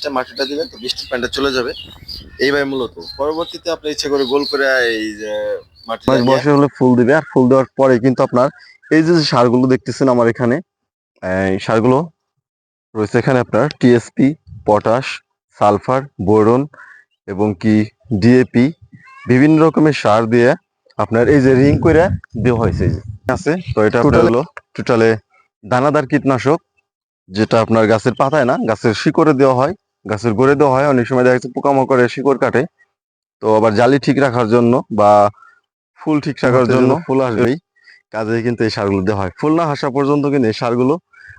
ফার্স্টে মাটিটা দিবেন তো বৃষ্টির পানিটা চলে যাবে। এইভাবে মূলত পরবর্তীতে আপনি ইচ্ছে করে গোল করে এই যে মাটি হলে ফুল দিবে আর ফুল দেওয়ার পরে কিন্তু আপনার এই যে সারগুলো দেখতেছেন আমার এখানে এই সারগুলো রয়েছে এখানে আপনার টিএসপি পটাশ সালফার বোরন এবং কি ডিএপি বিভিন্ন রকমের সার দিয়ে আপনার এই যে রিং করে দেওয়া হয়েছে আছে তো এটা আপনার হলো টোটালে দানাদার কীটনাশক যেটা আপনার গাছের পাতায় না গাছের শিকড়ে দেওয়া হয়। গাছের গোড়ে দেওয়া হয় অনেক সময় দেখা যাচ্ছে পোকামাকড়ে শিকড় কাটে। তো আবার জালি ঠিক রাখার জন্য বা ফুল ঠিক রাখার জন্য ফুল আসবেই কাজে কিন্তু এই সারগুলো দেওয়া হয়। ফুল না আসা পর্যন্ত কিন্তু এই সারগুলো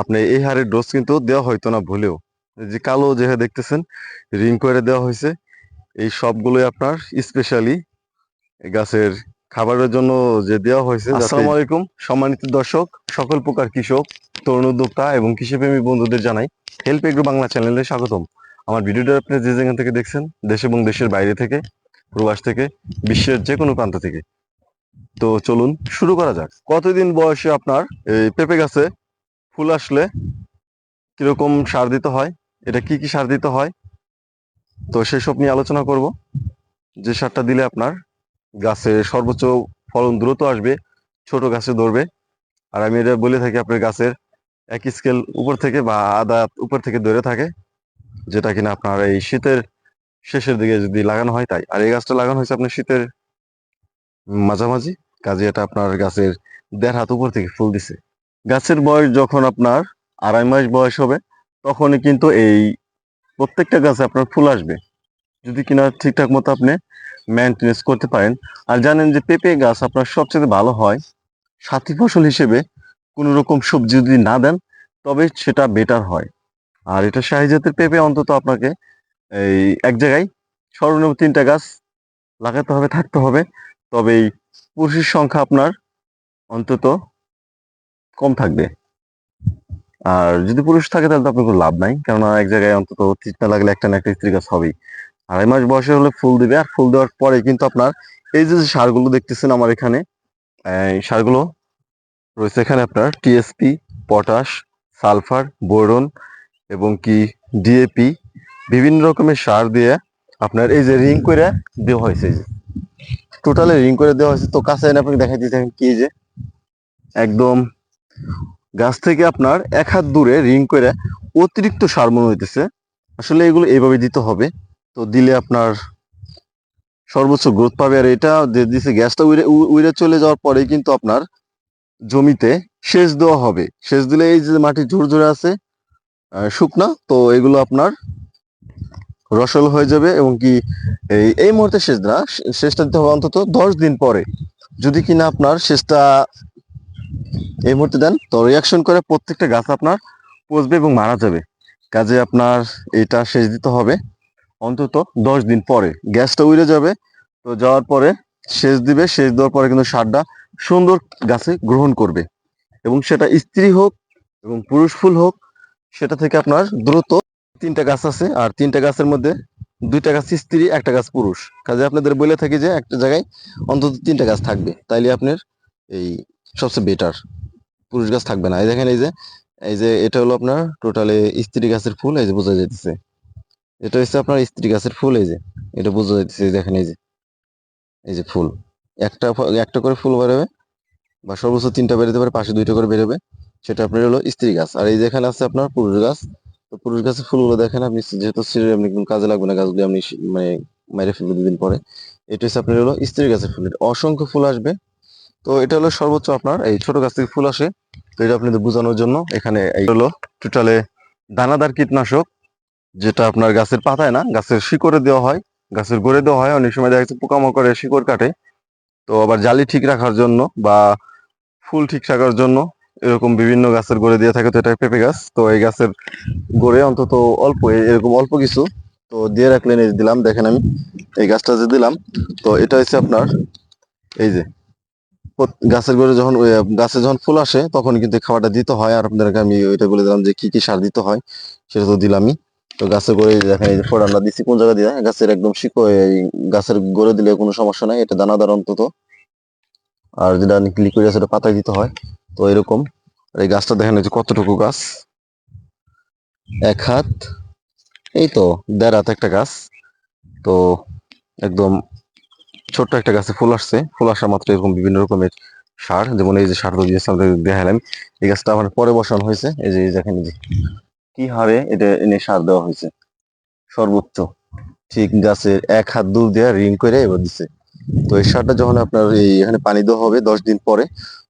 আপনি এই হারের ডোজ কিন্তু দেওয়া হয়তো না ভুলেও। যে কালো যে দেখতেছেন রিং করে দেওয়া হয়েছে। এই সবগুলোই আপনার স্পেশালি গাছের খাবারের জন্য যে দেওয়া হয়েছে আসসালামু আলাইকুম। সম্মানিত দর্শক সকল প্রকার কৃষক তরুণ উদ্যোক্তা এবং কৃষিপ্রেমী বন্ধুদের জানাই হেল্প এগ্রো বাংলা চ্যানেলে স্বাগতম। আমার ভিডিওটা আপনি যে যেখান থেকে দেখছেন, দেশ এবং দেশের বাইরে থেকে, প্রবাস থেকে, বিশ্বের যে কোনো প্রান্ত থেকে। তো চলুন শুরু করা যাক। কতদিন বয়সে আপনার এই পেঁপে গাছে ফুল আসলে? কীরকম সার দিতে হয়? এটা কি কি সার দিতে হয়? তো সেসব নিয়ে আলোচনা করব। যে সারটা দিলে আপনার গাছে সর্বোচ্চ ফলন দ্রুত আসবে, ছোট গাছে ধরবে। আর আমি এটা বলে থাকি, আপনার গাছের এক স্কেল উপর থেকে বা আদা উপর থেকে ধরে থাকে। যেটা কিনা আপনার এই শীতের শেষের দিকে যদি লাগানো হয় তাই। আর এই গাছটা লাগানো হয়েছে আপনার শীতের মাঝামাঝি, কাজে এটা আপনার গাছের দেড় হাত উপর থেকে ফুল দিছে। গাছের বয়স যখন আপনার আড়াই মাস বয়স হবে, তখনই কিন্তু এই প্রত্যেকটা গাছে আপনার ফুল আসবে। যদি কিনা ঠিকঠাক মতো আপনি মেনটেনেন্স করতে পারেন। আর জানেন যে পেঁপে গাছ আপনার সবচেয়ে ভালো হয় সাথী ফসল হিসেবে কোনো রকম সবজি যদি না দেন, তবে সেটা বেটার হয়। আর এটা শাহি জাতের পেঁপে অন্তত আপনাকে এই এক জায়গায় সর্বনিম্ন তিনটা গাছ লাগাতে হবে, থাকতে হবে। তবে এই পুরুষের সংখ্যা আপনার অন্তত কম থাকবে। আর যদি পুরুষ থাকে তাহলে তো আপনার কোনো লাভ নাই, কেননা এক জায়গায় অন্তত না লাগলে একটা না একটা স্ত্রী গাছ হবেই। আড়াই মাস বয়সে হলে ফুল দিবে, আর ফুল দেওয়ার পরে কিন্তু আপনার এই যে যে সারগুলো দেখতেছেন আমার এখানে, এই সারগুলো রয়েছে এখানে আপনার টিএসপি, পটাশ, সালফার, বোরন এবং কি ডিএপি বিভিন্ন রকমের সার দিয়ে আপনার এই যে রিং করে দেওয়া হয়েছে যে। টোটালি রিং করে দেওয়া হয়েছে। তো কাছে এনে আপনাকে দেখাই দিতে কি যে। একদম গাছ থেকে আপনার এক হাত দূরে রিং করে অতিরিক্ত সার মনে হইতেছে। আসলে এগুলো এইভাবে দিতে হবে। তো দিলে আপনার সর্বোচ্চ গ্রোথ পাবে। আর এটা যে দিছে গ্যাসটা উড়ে উড়ে চলে যাওয়ার পরেই কিন্তু আপনার জমিতে সেচ দেওয়া হবে। সেচ দিলে এই যে মাটি ঝুরঝুরে আছে। শুকনা, তো এগুলো আপনার রসল হয়ে যাবে এবং কি এই এই মুহূর্তে সেচ না সেচটা দিতে হবে অন্তত দশ দিন পরে। যদি কিনা আপনার সেচটা এই মুহূর্তে দেন, তো রিয়াকশন করে প্রত্যেকটা গাছ আপনার পচবে এবং মারা যাবে। কাজে আপনার এটা সেচ দিতে হবে অন্তত দশ দিন পরে। গ্যাসটা উড়ে যাবে, তো যাওয়ার পরে সেচ দিবে সেচ দেওয়ার পরে কিন্তু সারটা সুন্দর গাছে গ্রহণ করবে। এবং সেটা স্ত্রী হোক এবং পুরুষ ফুল হোক সেটা থেকে আপনার দ্রুত তিনটা গাছ আছে, আর তিনটা গাছের মধ্যে দুইটা গাছ স্ত্রী, একটা গাছ পুরুষ। কাজে আপনাদের বলে থাকি যে একটা জায়গায় অন্তত তিনটা গাছ থাকবে। তাইলে আপনার এই সবচেয়ে বেটার পুরুষ গাছ থাকবে না। এই দেখেন এই যে এই যে এটা হলো আপনার টোটালে স্ত্রী গাছের ফুল, এই যে বোঝা যাইতেছে। এটা হচ্ছে আপনার স্ত্রী গাছের ফুল, এই যে, এটা বোঝা যাইতেছে দেখেন এই যে এই যে ফুল। একটা একটা করে ফুল বেরোবে বা সর্বোচ্চ তিনটা বেরোতে পারে, পাশে দুইটা করে বেরোবে সেটা আপনার হলো স্ত্রী গাছ। আর এই যেখানে আছে আপনার পুরুষ গাছ। তো পুরুষ গাছের ফুলগুলো দেখেন আপনি, যেহেতু সিঁড়ি আপনি কাজে লাগবে না, গাছগুলো আপনি মানে মেরে ফেলবে দুদিন পরে। এটা হচ্ছে আপনার হলো স্ত্রী গাছের ফুল। অসংখ্য ফুল আসবে। তো এটা হলো সর্বোচ্চ আপনার, এই ছোট গাছ থেকে ফুল আসে। তো এটা আপনাদের বোঝানোর জন্য এখানে এই হলো টোটালে দানাদার কীটনাশক, যেটা আপনার গাছের পাতায় না, গাছের শিকড়ে দেওয়া হয়, গাছের গোড়ে দেওয়া হয়। অনেক সময় দেখা যাচ্ছে পোকামাকড়ে শিকড় কাটে। তো আবার জালি ঠিক রাখার জন্য বা ফুল ঠিক রাখার জন্য এরকম বিভিন্ন গাছের গড়ে দিয়ে থাকে তো এটা পেঁপে গাছ। তো এই গাছের গোড়ে অন্তত অল্প, এরকম অল্প কিছু। তো দিয়ে রাখলেন, এই দিলাম, দেখেন আমি, এই গাছটা যে দিলাম, তো এটা হচ্ছে আপনার, এই যে গাছের গোড়ে যখন গাছে যখন ফুল আসে, তখন কিন্তু খাবারটা দিতে হয়। আর আপনাদেরকে আমি ওইটা বলে দিলাম যে কি কি সার দিতে হয়, সেটা তো দিলামই। তো গাছের গোড়ে দেখেন, এই যে ফোড়ানটা দিচ্ছি কোন জায়গা দিয়ে? গাছের একদম শিকড়, এই গাছের গোড়ে দিলে কোনো সমস্যা নাই। এটা দানাদার অন্তত। আর যেটা লিকুইড আছে সেটা পাতায় দিতে হয়। তো এরকম। এই গাছটা দেখেন যে কতটুকু গাছ? এক হাত। এই তো, দেড় হাত একটা গাছ। তো একদম ছোট্ট একটা গাছে ফুল আসছে। ফুল আসা মাত্র এরকম বিভিন্ন রকমের সার। যেমন এই যে সার তো দেখালাম। এই গাছটা আমার পরে বসানো হয়েছে। এই যে দেখেন যে কি হারে এটা এনে সার দেওয়া হয়েছে। সর্বোচ্চ। ঠিক গাছের এক হাত দূর দিয়ে রিং করে এবার দিছে। তো এই সারটা যখন আপনার এই এখানে পানি দেওয়া হবে দশ দিন পরে,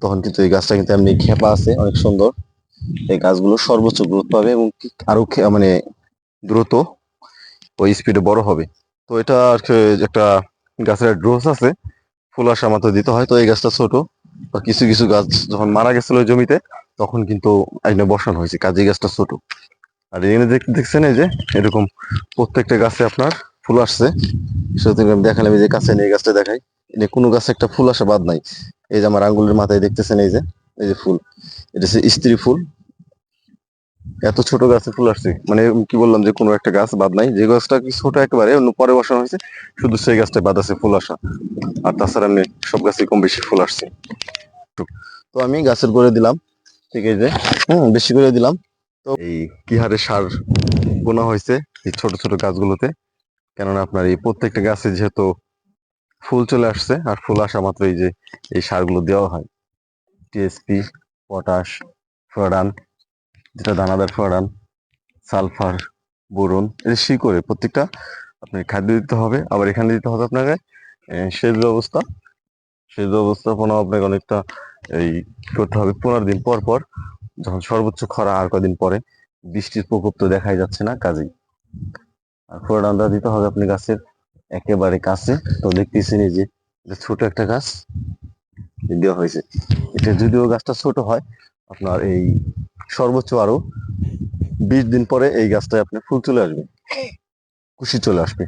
তখন কিন্তু এই গাছটা কিন্তু এমনি খেপা আছে, অনেক সুন্দর। এই গাছগুলো সর্বোচ্চ গ্রোথ পাবে এবং আরও মানে দ্রুত ওই স্পিডে বড় হবে। তো এটা আর একটা গাছের ড্রোস আছে, ফুল আসা মাত্র দিতে হয়। তো এই গাছটা ছোট বা কিছু কিছু গাছ যখন মারা গেছিল জমিতে, তখন কিন্তু এখানে বসানো হয়েছে কাজে গাছটা ছোট। আর এখানে দেখ- দেখছেন এই যে এরকম প্রত্যেকটা গাছে আপনার ফুল আসছে। সেটা আমি দেখালাম, এই যে কাছে নিয়ে গাছটা দেখাই। এটা কোনো গাছে একটা ফুল আসা বাদ নাই। এই যে আমার আঙ্গুলের মাথায় দেখতেছেন, এই যে এই যে ফুল। এটা হচ্ছে স্ত্রী ফুল। এত ছোট গাছে ফুল আসছে। মানে কি বললাম যে কোনো একটা গাছ বাদ নাই। যে গাছটা কি ছোট একেবারে, অন্য পরে বসানো হয়েছে, শুধু সেই গাছটা বাদ আছে ফুল আসা। আর তাছাড়া আমি সব গাছে কম বেশি ফুল আসছে। তো আমি গাছের করে দিলাম, ঠিক আছে হম, বেশি করে দিলাম। তো এই কি হারে সার বোনা হয়েছে এই ছোট ছোট গাছগুলোতে? কেননা আপনার এই প্রত্যেকটা গাছে যেহেতু ফুল চলে আসছে, আর ফুল আসা মাত্র এই যে এই সারগুলো দেওয়া হয়। টিএসপি পটাশ ফোরান, যেটা দানাদার ফোরান, সালফার, বোরন এটা শিকড়ে প্রত্যেকটা আপনার খাদ্য দিতে হবে। আবার এখানে দিতে হবে আপনাকে সেচ ব্যবস্থা। সেচ ব্যবস্থাপনা আপনাকে অনেকটা এই করতে হবে পনেরো দিন পর পর, যখন সর্বোচ্চ খরা আর কদিন পরে। বৃষ্টির প্রকোপ তো দেখাই যাচ্ছে না, কাজেই। আর ফোরানটা দিতে হবে আপনি গাছের একেবারে কাছে। তো দেখতেছেন এই যে ছোট একটা গাছ দেওয়া হয়েছে। এটা যদিও গাছটা ছোট হয়, আপনার এই সর্বোচ্চ আরও বিশ দিন পরে এই গাছটায় আপনার ফুল চলে আসবে কুশি চলে আসবে।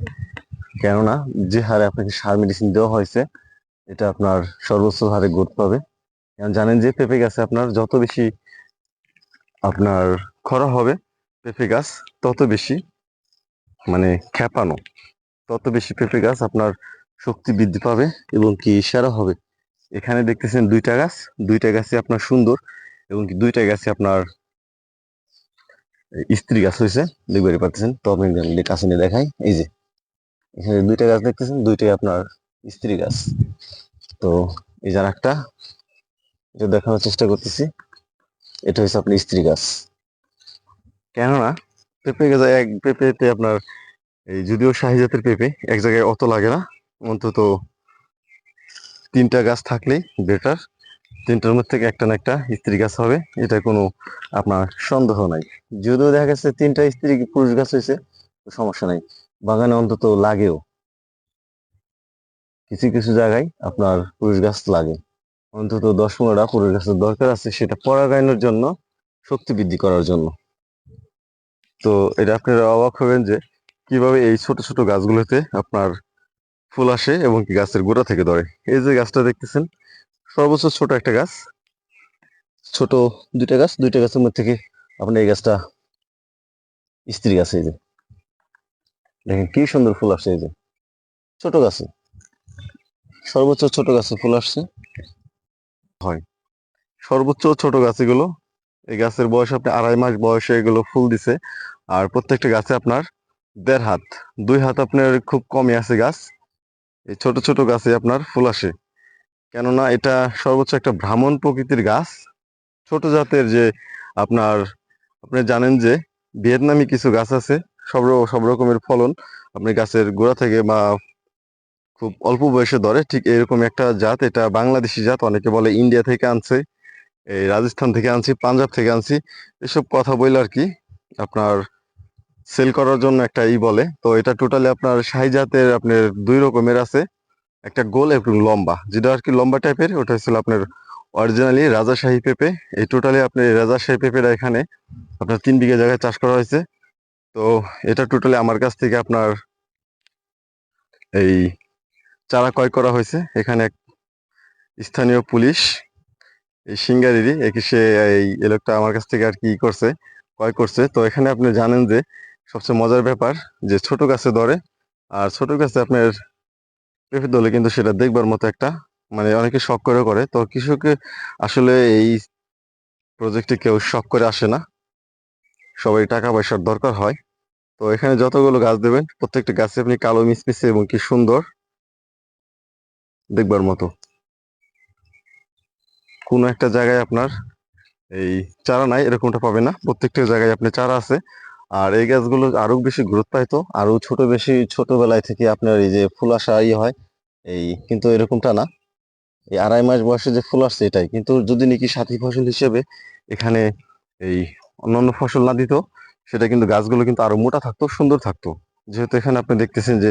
কেননা, যে হারে আপনাকে সার মেডিসিন দেওয়া হয়েছে, এটা আপনার সর্বোচ্চ হারে গ্রোথ পাবে। কারণ জানেন যে, পেঁপে গাছে আপনার যত বেশি আপনার খরা হবে, পেঁপে গাছ তত বেশি মানে খেপানো। তত বেশি পেঁপে গাছ আপনার শক্তি বৃদ্ধি পাবে এবং কি সেরা হবে। এখানে দেখতেছেন দুইটা গাছ, দুইটা গাছে আপনার সুন্দর এবং কি দুইটা গাছে আপনার স্ত্রী গাছ হয়েছে। দেখতে পাচ্ছেন। তো আপনি কাছে নিয়ে দেখাই। এই যে, এখানে দুইটা গাছ দেখতেছেন, দুইটাই আপনার স্ত্রী গাছ। তো এই যার একটা এটা দেখানোর চেষ্টা করতেছি। এটা হচ্ছে আপনার স্ত্রী গাছ। কেননা পেঁপে গাছ, এক পেঁপেতে আপনার এই যদিও শাহি জাতের পেঁপে, এক জায়গায় অত লাগে না। অন্তত তিনটা গাছ থাকলেই বেটার তিনটার মধ্যে থেকে একটা না একটা স্ত্রী গাছ হবে, এটা কোনো আপনার সন্দেহ নাই। যদিও দেখা গেছে তিনটা স্ত্রী পুরুষ গাছ হয়েছে, সমস্যা নাই। বাগানে অন্তত লাগেও। কিছু কিছু জায়গায় আপনার পুরুষ গাছ লাগে। অন্তত দশ পনেরোটা পুরুষ গাছের দরকার আছে, সেটা পরাগায়নের জন্য, শক্তি বৃদ্ধি করার জন্য। তো এটা আপনারা অবাক হবেন যে কীভাবে এই ছোট ছোট গাছগুলোতে আপনার ফুল আসে এবং কি গাছের গোড়া থেকে ধরে। এই যে গাছটা দেখতেছেন, সর্বোচ্চ ছোট একটা গাছ। ছোট দুইটা গাছ, দুইটা গাছের মধ্যে থেকে আপনার এই গাছটা স্ত্রী গাছ এই যে। দেখেন কি সুন্দর ফুল আসছে এই যে। ছোট গাছে। সর্বোচ্চ ছোট গাছে ফুল আসছে। হয়। সর্বোচ্চ ছোট গাছ এগুলো এই গাছের বয়স আপনি আড়াই মাস বয়সে এগুলো ফুল দিছে। আর প্রত্যেকটা গাছে আপনার দেড় হাত, দুই হাত আপনার খুব কমই আছে গাছ। এই ছোট ছোট গাছে আপনার ফুল আসে। কেননা এটা সর্বোচ্চ একটা ভ্রামণ প্রকৃতির গাছ। ছোট জাতের যে আপনার, আপনি জানেন যে ভিয়েতনামি কিছু গাছ আছে, সব সব রকমের ফলন আপনি গাছের গোড়া থেকে বা খুব অল্প বয়সে ধরে, ঠিক এরকম একটা জাত, এটা বাংলাদেশি জাত, অনেকে বলে ইন্ডিয়া থেকে আনছে। এই রাজস্থান থেকে আনছি, পাঞ্জাব থেকে আনছি। এসব কথা বলে আর কি আপনার সেল করার জন্য একটা ই বলে। তো এটা টোটালি আপনার শাহি জাতের আপনার দুই রকমের আছে। একটা গোল এবং লম্বা। যেটা আর কি লম্বা টাইপের ওটা হচ্ছিল আপনার অরিজিনালি রাজাশাহী পেঁপে। এই টোটালি আপনার রাজাশাহী পেঁপেটা এখানে আপনার তিন বিঘা জায়গায় চাষ করা হয়েছে। তো এটা টোটালি আমার কাছ থেকে আপনার এই চারা ক্রয় করা হয়েছে। এখানে এক স্থানীয় পুলিশ এই সিঙ্গারিরই একে সে, এই লোকটা আমার কাছ থেকে আর কি করছে, ক্রয় করছে। তো এখানে আপনি জানেন যে সবচেয়ে মজার ব্যাপার যে ছোট গাছে ধরে আর ছোট গাছে আপনার পেঁপে দলে কিন্তু সেটা দেখবার মতো একটা মানে অনেকে শখ করে করে। তো কৃষকে আসলে এই প্রজেক্টে কেউ শখ করে আসে না। সবাই টাকা পয়সার দরকার হয়। তো এখানে যতগুলো গাছ দেবেন, প্রত্যেকটা গাছে আপনি কালো মিসমিসে এবং কি সুন্দর দেখবার মতো। কোনো একটা জায়গায় আপনার এই চারা নাই, এরকমটা পাবে না। প্রত্যেকটা জায়গায় আপনি চারা আছে। আর এই গাছগুলো আরও বেশি গ্রোথ পাইতো আরও ছোট বেশি ছোটোবেলায় থেকে আপনার এই যে ফুল আসা ইয়ে হয়, এই কিন্তু এরকমটা না। এই আড়াই মাস বয়সে যে ফুল আসছে এটাই। কিন্তু যদি নাকি সাথী ফসল হিসেবে এখানে এই অন্যান্য ফসল না দিত, সেটা কিন্তু গাছগুলো কিন্তু আরও মোটা থাকতো, সুন্দর থাকতো। যেহেতু এখানে আপনি দেখতেছেন যে,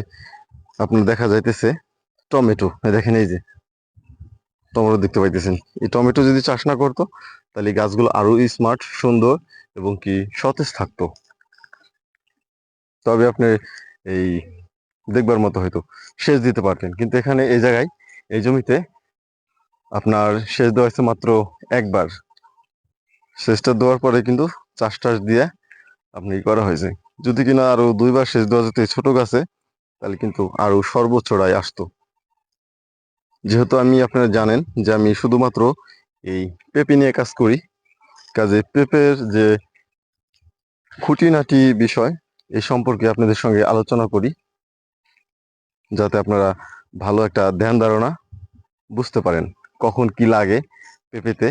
আপনার দেখা যাইতেছে টমেটো। দেখেন এই যে টমেটো দেখতে পাইতেছেন এই টমেটো যদি চাষ না করতো, তাহলে গাছগুলো আরও স্মার্ট সুন্দর এবং কি সতেজ থাকতো। তবে আপনি এই দেখবার মতো হয়তো সেচ দিতে পারতেন। কিন্তু এখানে এই জায়গায়, এই জমিতে আপনার সেচ দেওয়া হয়েছে মাত্র একবার। সেচটা দেওয়ার পরে কিন্তু চাষ টাস দিয়ে আপনি করা হয়েছে। যদি কিনা আরও দুইবার সেচ দেওয়া যেত ছোট গাছে, তাহলে কিন্তু আরও সর্বোচ্চ রায় আসতো। যেহেতু আমি, আপনারা জানেন যে আমি শুধুমাত্র এই পেঁপে নিয়ে কাজ করি। কাজে পেঁপের যে খুঁটিনাটি বিষয় এই সম্পর্কে আপনাদের সঙ্গে আলোচনা করি, যাতে আপনারা ভালো একটা ধ্যান ধারণা বুঝতে পারেন কখন কি লাগে পেঁপেতে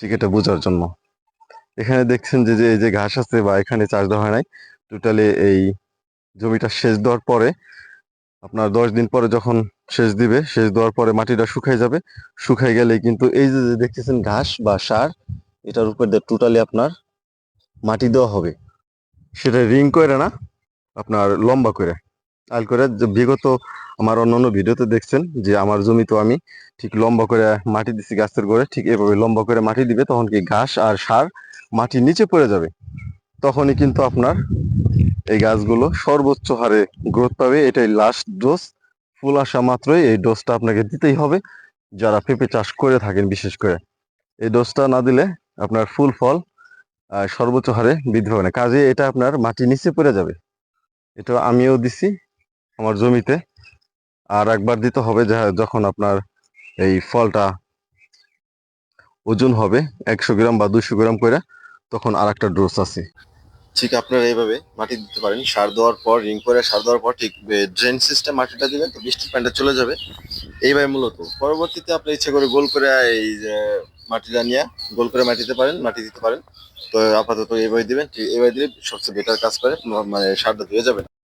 ঠিক এটা বোঝার জন্য। এখানে দেখছেন যে যে, এই যে ঘাস আছে বা এখানে চাষ দেওয়া হয় নাই, টোটালি এই জমিটা সেচ দেওয়ার পরে আপনার দশ দিন পরে যখন সেচ দিবে, সেচ দেওয়ার পরে মাটিটা শুকাই যাবে। শুকাই গেলে কিন্তু এই যে দেখতেছেন ঘাস বা সার, এটার উপর দিয়ে টোটালি আপনার মাটি দেওয়া হবে। সেটা রিং করে না, আপনার লম্বা করে আল করে যে বিগত আমার অন্য অন্য ভিডিওতে দেখছেন যে আমার জমি তো আমি ঠিক লম্বা করে মাটি দিছি গাছের করে ঠিক এভাবে লম্বা করে মাটি দিবে, তখন কি ঘাস আর সার মাটির নিচে পড়ে যাবে। তখনই কিন্তু আপনার এই গাছগুলো সর্বোচ্চ হারে গ্রোথ পাবে। এটাই লাস্ট ডোজ ফুল আসা মাত্রই এই ডোজটা আপনাকে দিতেই হবে। যারা পেঁপে চাষ করে থাকেন, বিশেষ করে এই ডোজটা না দিলে আপনার ফুল ফল সর্বোচ্চ হারে বৃদ্ধি হবে না। কাজে এটা আপনার মাটির নিচে পড়ে যাবে। এটা আমিও দিছি আমার জমিতে। আর একবার দিতে হবে যখন আপনার এই ফলটা ওজন হবে একশো গ্রাম বা দুশো গ্রাম করে, তখন আর একটা ডোজ আছে। ঠিক আপনারা এইভাবে মাটি দিতে পারেন। সার দেওয়ার পর রিং করে সার দেওয়ার পর ঠিক ড্রেন সিস্টেম মাটিটা দিবেন তো বৃষ্টির পানিটা চলে যাবে। এইভাবে মূলত। পরবর্তীতে আপনি ইচ্ছে করে গোল করে, এই মাটিটা নিয়ে গোল করে মাটি দিতে পারেন, মাটি দিতে পারেন। তো আপাতত এইভাবে দিবেন এইভাবে দিলে সবচেয়ে বেটার কাজ করে মানে সারটা ধুয়ে যাবে।